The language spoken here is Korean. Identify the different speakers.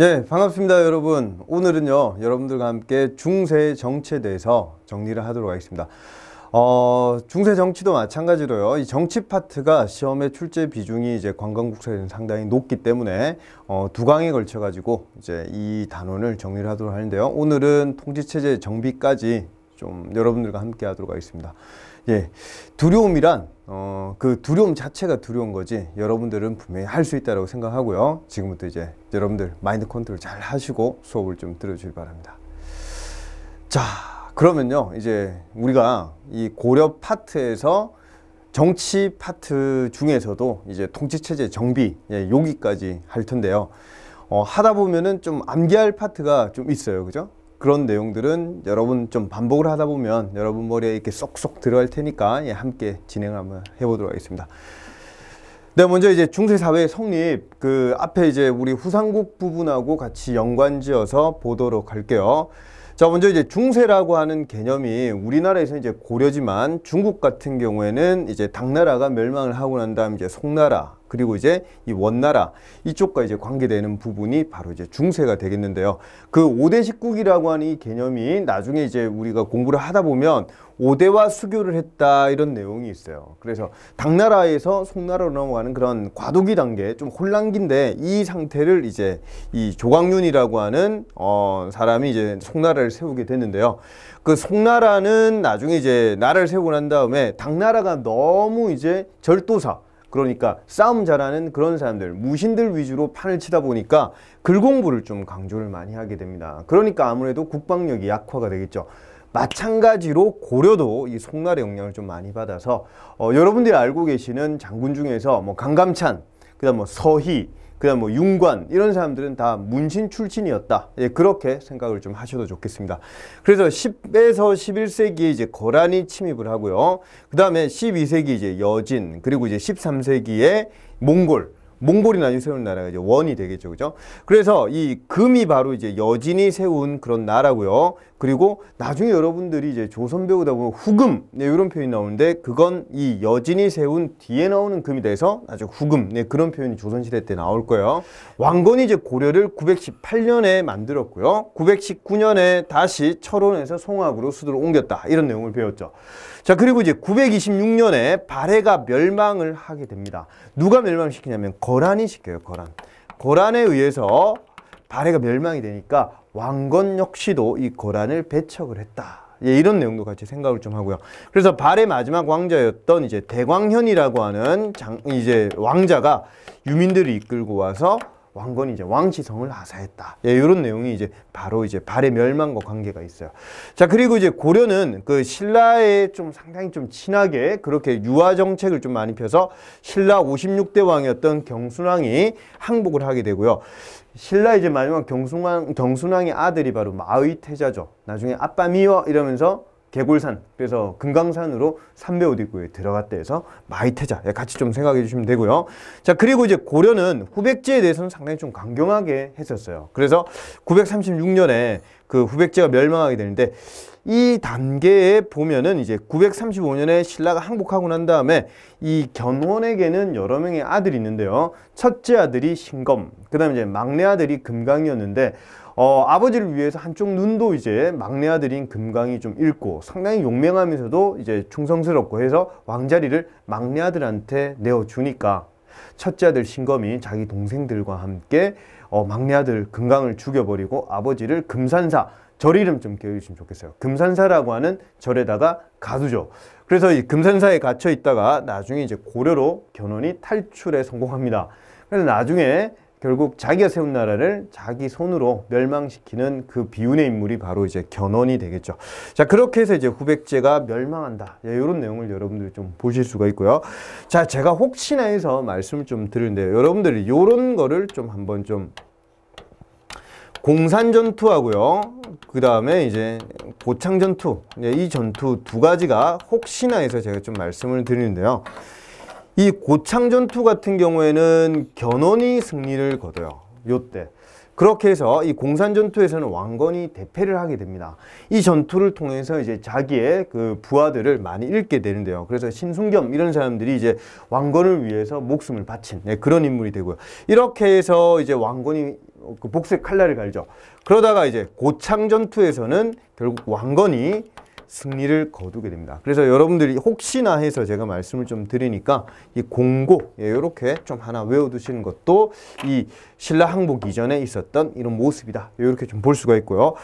Speaker 1: 네, 반갑습니다, 여러분. 오늘은요, 여러분들과 함께 중세 정치에 대해서 정리를 하도록 하겠습니다. 어, 중세 정치도 마찬가지로요. 이 정치 파트가 시험의 출제 비중이 이제 관광국사에는 상당히 높기 때문에 어, 두 강에 걸쳐 가지고 이제 이 단원을 정리를 하도록 하는데요. 오늘은 통치 체제 정비까지 좀 여러분들과 함께 하도록 하겠습니다. 예. 두려움이란 어, 그 두려움 자체가 두려운 거지 여러분들은 분명히 할 수 있다고 생각하고요. 지금부터 이제 여러분들 마인드 컨트롤 잘 하시고 수업을 좀 들어주길 바랍니다. 자, 그러면요. 이제 우리가 이 고려 파트에서 정치 파트 중에서도 이제 통치체제 정비, 예, 여기까지 할 텐데요. 어, 하다 보면은 좀 암기할 파트가 좀 있어요. 그죠? 그런 내용들은 여러분 좀 반복을 하다 보면 여러분 머리에 이렇게 쏙쏙 들어갈 테니까 예, 함께 진행을 한번 해보도록 하겠습니다. 네, 먼저 이제 중세 사회 성립 그 앞에 이제 우리 후삼국 부분하고 같이 연관지어서 보도록 할게요. 자, 먼저 이제 중세라고 하는 개념이 우리나라에서 이제 고려지만 중국 같은 경우에는 이제 당나라가 멸망을 하고 난 다음 이제 송나라 그리고 이제 이 원나라 이쪽과 이제 관계되는 부분이 바로 이제 중세가 되겠는데요. 그 5대 식국이라고 하는 이 개념이 나중에 이제 우리가 공부를 하다 보면 5대와 수교를 했다 이런 내용이 있어요. 그래서 당나라에서 송나라로 넘어가는 그런 과도기 단계 좀 혼란기인데 이 상태를 이제 이 조광윤이라고 하는 어 사람이 이제 송나라를 세우게 됐는데요. 그 송나라는 나중에 이제 나라를 세우고 난 다음에 당나라가 너무 이제 절도사 그러니까 싸움 잘하는 그런 사람들, 무신들 위주로 판을 치다 보니까 글 공부를 좀 강조를 많이 하게 됩니다. 그러니까 아무래도 국방력이 약화가 되겠죠. 마찬가지로 고려도 이 송나라 영향을 좀 많이 받아서 어, 여러분들이 알고 계시는 장군 중에서 뭐 강감찬, 그다음 뭐 서희, 그다음 뭐 윤관 이런 사람들은 다 문신 출신이었다. 예, 그렇게 생각을 좀 하셔도 좋겠습니다. 그래서 10에서 11세기에 이제 거란이 침입을 하고요. 그다음에 12세기 이제 여진 그리고 이제 13세기에 몽골 몽골이 나중에 세운 나라가 이제 원이 되겠죠. 그죠? 그래서 이 금이 바로 이제 여진이 세운 그런 나라고요. 그리고 나중에 여러분들이 이제 조선 배우다 보면 후금 네, 이런 표현이 나오는데 그건 이 여진이 세운 뒤에 나오는 금이 돼서 나중에 후금 네, 그런 표현이 조선시대 때 나올 거예요. 왕건이 이제 고려를 918년에 만들었고요. 919년에 다시 철원에서 송악으로 수도를 옮겼다. 이런 내용을 배웠죠. 자, 그리고 이제 926년에 발해가 멸망을 하게 됩니다. 누가 멸망시키냐면 거란이 시켜요, 거란. 거란에 의해서 발해가 멸망이 되니까 왕건 역시도 이 거란을 배척을 했다. 예, 이런 내용도 같이 생각을 좀 하고요. 그래서 발의 마지막 왕자였던 이제 대광현이라고 하는 장, 이제 왕자가 유민들을 이끌고 와서 왕건이 이제 왕치성을 하사했다. 예, 이런 내용이 이제 바로 이제 발의 멸망과 관계가 있어요. 자, 그리고 이제 고려는 그 신라에 좀 상당히 좀 친하게 그렇게 유화 정책을 좀 많이 펴서 신라 56대 왕이었던 경순왕이 항복을 하게 되고요. 신라 이제 마지막 경순왕 경순왕의 아들이 바로 마의태자죠. 나중에 아빠 미워 이러면서 개골산 그래서 금강산으로 삼배옷 입구에 들어갔다 해서 마이태자 예, 같이 좀 생각해 주시면 되고요. 자 그리고 이제 고려는 후백제에 대해서는 상당히 좀 강경하게 했었어요. 그래서 936년에 그 후백제가 멸망하게 되는데 이 단계에 보면은 이제 935년에 신라가 항복하고 난 다음에 이 견훤에게는 여러 명의 아들이 있는데요. 첫째 아들이 신검, 그 다음에 이제 막내 아들이 금강이었는데 어, 아버지를 위해서 한쪽 눈도 이제 막내 아들인 금강이 좀 잃고 상당히 용맹하면서도 이제 충성스럽고 해서 왕자리를 막내 아들한테 내어주니까 첫째 아들 신검이 자기 동생들과 함께 어, 막내 아들 금강을 죽여버리고 아버지를 금산사 절 이름 좀 기억해 주시면 좋겠어요. 금산사라고 하는 절에다가 가두죠. 그래서 이 금산사에 갇혀 있다가 나중에 이제 고려로 견훤이 탈출에 성공합니다. 그래서 나중에 결국 자기가 세운 나라를 자기 손으로 멸망시키는 그 비운의 인물이 바로 이제 견훤이 되겠죠. 자, 그렇게 해서 이제 후백제가 멸망한다. 예, 이런 내용을 여러분들이 좀 보실 수가 있고요. 자, 제가 혹시나 해서 말씀을 좀 드리는데요. 여러분들이 이런 거를 좀 한번 좀 공산 전투하고요. 그 다음에 이제 고창 전투. 예, 이 전투 두 가지가 혹시나 해서 제가 좀 말씀을 드리는데요. 이 고창 전투 같은 경우에는 견훤이 승리를 거둬요. 요때. 그렇게 해서 이 공산 전투에서는 왕건이 대패를 하게 됩니다. 이 전투를 통해서 이제 자기의 그 부하들을 많이 잃게 되는데요. 그래서 신순겸 이런 사람들이 이제 왕건을 위해서 목숨을 바친 네, 그런 인물이 되고요. 이렇게 해서 이제 왕건이 그 복수의 칼날을 갈죠. 그러다가 이제 고창 전투에서는 결국 왕건이 승리를 거두게 됩니다. 그래서 여러분들이 혹시나 해서 제가 말씀을 좀 드리니까 이 공고 예, 이렇게 좀 하나 외워두시는 것도 이 신라 항복 이전에 있었던 이런 모습이다. 이렇게 좀 볼 수가 있고요.